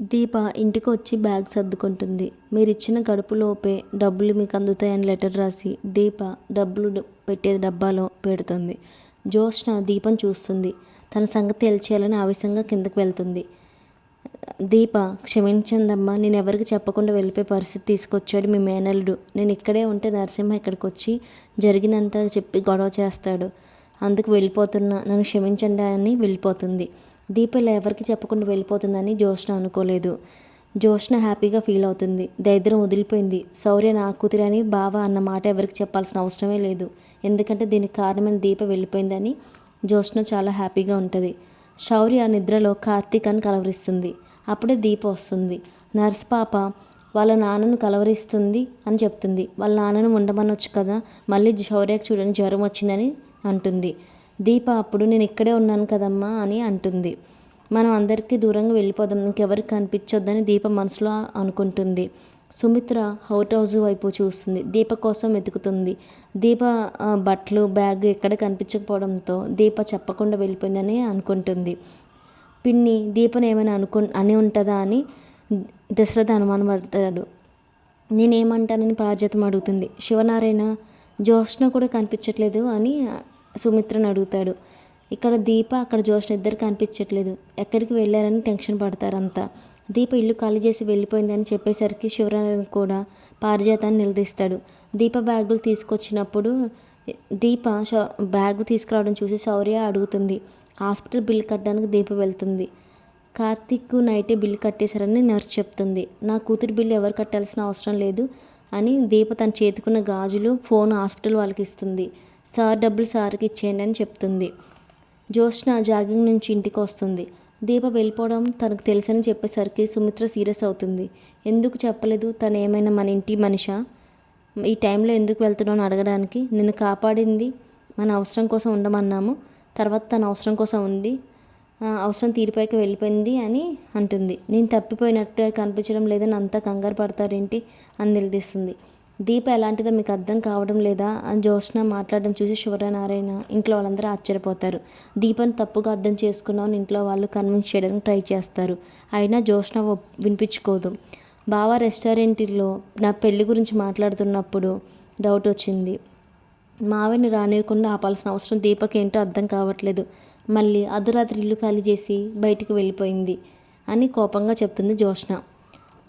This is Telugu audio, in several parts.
దీప ఇంటికి వచ్చి బ్యాగ్ సర్దుకుంటుంది. మీరిచ్చిన గడుపులోపే డబ్బులు మీకు అందుతాయని లెటర్ రాసి దీప డబ్బులు పెట్టే డబ్బాలో పెడుతుంది. జ్యోత్స్న దీపం చూస్తుంది. తన సంగతి తెలిచేయాలని ఆవేశంగా కిందకు వెళ్తుంది. దీప క్షమించండమ్మా నేను ఎవరికి చెప్పకుండా వెళ్ళిపోయే పరిస్థితి తీసుకొచ్చాడు మీ మేనల్లుడు. నేను ఇక్కడే ఉంటే నరసింహ ఇక్కడికి వచ్చి జరిగినంత చెప్పి గొడవ చేస్తాడు. అందుకు వెళ్ళిపోతున్నా. నన్ను క్షమించండి అని వెళ్ళిపోతుంది. దీప ఇలా ఎవరికి చెప్పకుండా వెళ్ళిపోతుందని జ్యోష్ణ అనుకోలేదు. జ్యోష్ణ హ్యాపీగా ఫీల్ అవుతుంది. దరిద్రం వదిలిపోయింది. శౌర్య నా కూతురు అని బావ అన్న మాట ఎవరికి చెప్పాల్సిన అవసరమే లేదు. ఎందుకంటే దీనికి కారణమైన దీప వెళ్ళిపోయిందని జ్యోష్ణ చాలా హ్యాపీగా ఉంటుంది. శౌర్య నిద్రలో కార్తీక్ అని కలవరిస్తుంది. అప్పుడే దీప వస్తుంది. నర్స్ పాప వాళ్ళ నాన్నను కలవరిస్తుంది అని చెప్తుంది. వాళ్ళ నాన్నను ఉండమనొచ్చు కదా? మళ్ళీ శౌర్యకు చూడని జ్వరం వచ్చిందని అంటుంది. దీప అప్పుడు నేను ఇక్కడే ఉన్నాను కదమ్మా అని అంటుంది. మనం అందరికీ దూరంగా వెళ్ళిపోదాం ఇంకెవరికి కనిపించొద్దని దీప మనసులో అనుకుంటుంది. సుమిత్ర అవుట్ హౌస్ వైపు చూస్తుంది. దీప కోసం వెతుకుతుంది. దీప బట్టలు బ్యాగ్ ఎక్కడ కనిపించకపోవడంతో దీప చెప్పకుండా వెళ్ళిపోయిందని అనుకుంటుంది. పిన్ని దీపను ఏమైనా అనుకు అని ఉంటుందా అని దశరథ అనుమానం పడతాడు. నేనేమంటానని పారిజాతం అడుగుతుంది. శివనారాయణ జ్యోత్స్న కూడా కనిపించట్లేదు అని సుమిత్రను అడుగుతాడు. ఇక్కడ దీప అక్కడ జ్యోత్స్న ఇద్దరు కనిపించట్లేదు. ఎక్కడికి వెళ్ళారని టెన్షన్ పడతారంతా దీప ఇల్లు ఖాళీ చేసి వెళ్ళిపోయిందని చెప్పేసరికి శివనారాయణ కూడా పారిజాతాన్ని నిలదీస్తాడు. దీప బ్యాగులు తీసుకొచ్చినప్పుడు దీప శ- బ్యాగ్ తీసుకురావడం చూసి శౌర్య అడుగుతుంది. హాస్పిటల్ బిల్ కట్టడానికి దీప వెళ్తుంది. కార్తీక్ నైటే బిల్ కట్టేశారని నర్స్ చెప్తుంది. నా కూతురు బిల్లు ఎవరు కట్టాల్సిన అవసరం లేదు అని దీప తన చేతికున్న గాజులు ఫోన్ హాస్పిటల్ వాళ్ళకి ఇస్తుంది. సార్ డబ్బులు సార్కి ఇచ్చేయండి అని చెప్తుంది. జ్యోత్స్న జాగింగ్ నుంచి ఇంటికి వస్తుంది. దీప వెళ్ళిపోవడం తనకు తెలుసని చెప్పేసరికి సుమిత్ర సీరియస్ అవుతుంది. ఎందుకు చెప్పలేదు? తను ఏమైనా మన ఇంటి మనిషా? ఈ టైంలో ఎందుకు వెళ్తున్నావు అడగడానికి? నిన్ను కాపాడింది మన అవసరం కోసం ఉండమన్నాము. తర్వాత తన అవసరం కోసం ఉంది. ఆ, అవసరం తీరిపోయాక వెళ్ళిపోయింది అని అంటుంది. నేను తప్పిపోయినట్టు కనిపించడం లేదని అంతా కంగారు పడతారేంటి? అని నిలదీస్తుంది. దీప ఎలాంటిదో మీకు అర్థం కావడం లేదా అని జ్యోత్స్న మాట్లాడడం చూసి శివనారాయణ ఇంట్లో వాళ్ళందరూ ఆశ్చర్యపోతారు. దీపని తప్పుగా అర్థం చేసుకున్నామని ఇంట్లో వాళ్ళు కన్విన్స్ చేయడానికి ట్రై చేస్తారు. అయినా జ్యోత్స్న వినిపించుకోదు. బావా రెస్టారెంట్లో నా పెళ్ళి గురించి మాట్లాడుతున్నప్పుడు డౌట్ వచ్చింది. మావని రానివ్వకుండా ఆపాల్సిన అవసరం దీపక్ ఏంటో అర్థం కావట్లేదు. మళ్ళీ అర్ధరాత్రి ఇల్లు ఖాళీ చేసి బయటికి వెళ్ళిపోయింది అని కోపంగా చెప్తుంది జ్యోత్స్న.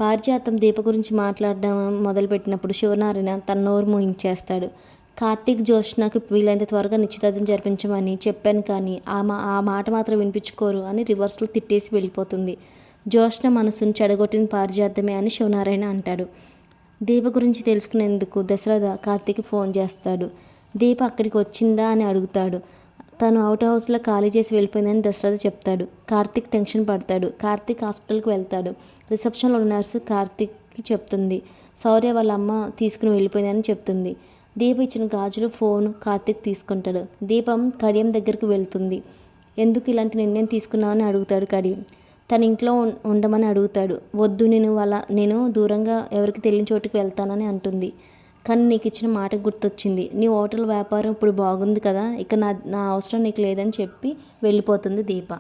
పారిజాతం దీప గురించి మాట్లాడడం మొదలుపెట్టినప్పుడు శివనారాయణ తన నోరు మూయించేస్తాడు. కార్తీక్ జ్యోత్స్నకు వీలైనంత త్వరగా నిశ్చితార్థం జరిపించమని చెప్పాను కానీ ఆ మా ఆ మాట మాత్రం వినిపించుకోరు అని రివర్స్లో తిట్టేసి వెళ్ళిపోతుంది. జోష్న మనసును చెడగొట్టిన పారిజాతమే అని శివనారాయణ అంటాడు. దీప గురించి తెలుసుకునేందుకు దశరథ కార్తీక్ ఫోన్ చేస్తాడు. దీప అక్కడికి వచ్చిందా అని అడుగుతాడు. తను అవుట్ హౌస్లో ఖాళీ చేసి వెళ్ళిపోయిందని దశరథ చెప్తాడు. కార్తీక్ టెన్షన్ పడతాడు. కార్తీక్ హాస్పిటల్కి వెళ్తాడు. రిసెప్షన్లో ఉన్న నర్సు కార్తిక్కి చెప్తుంది. సౌర్య వాళ్ళ అమ్మ తీసుకుని వెళ్ళిపోయిందని చెప్తుంది. దీప ఇచ్చిన గాజులు ఫోన్ కార్తీక్ తీసుకుంటాడు. దీపం కడియం దగ్గరికి వెళ్తుంది. ఎందుకు ఇలాంటి నిర్ణయం తీసుకున్నావని అడుగుతాడు కడియం. తన ఇంట్లో ఉండమని అడుగుతాడు. వద్దు నేను వాళ్ళ నేను దూరంగా ఎవరికి తెలియని చోటుకి వెళ్తానని అంటుంది. కానీ నీకు ఇచ్చిన మాట గుర్తొచ్చింది. నీ హోటల్ వ్యాపారం ఇప్పుడు బాగుంది కదా ఇక నా నా అవసరం నీకు లేదని చెప్పి వెళ్ళిపోతుంది దీప.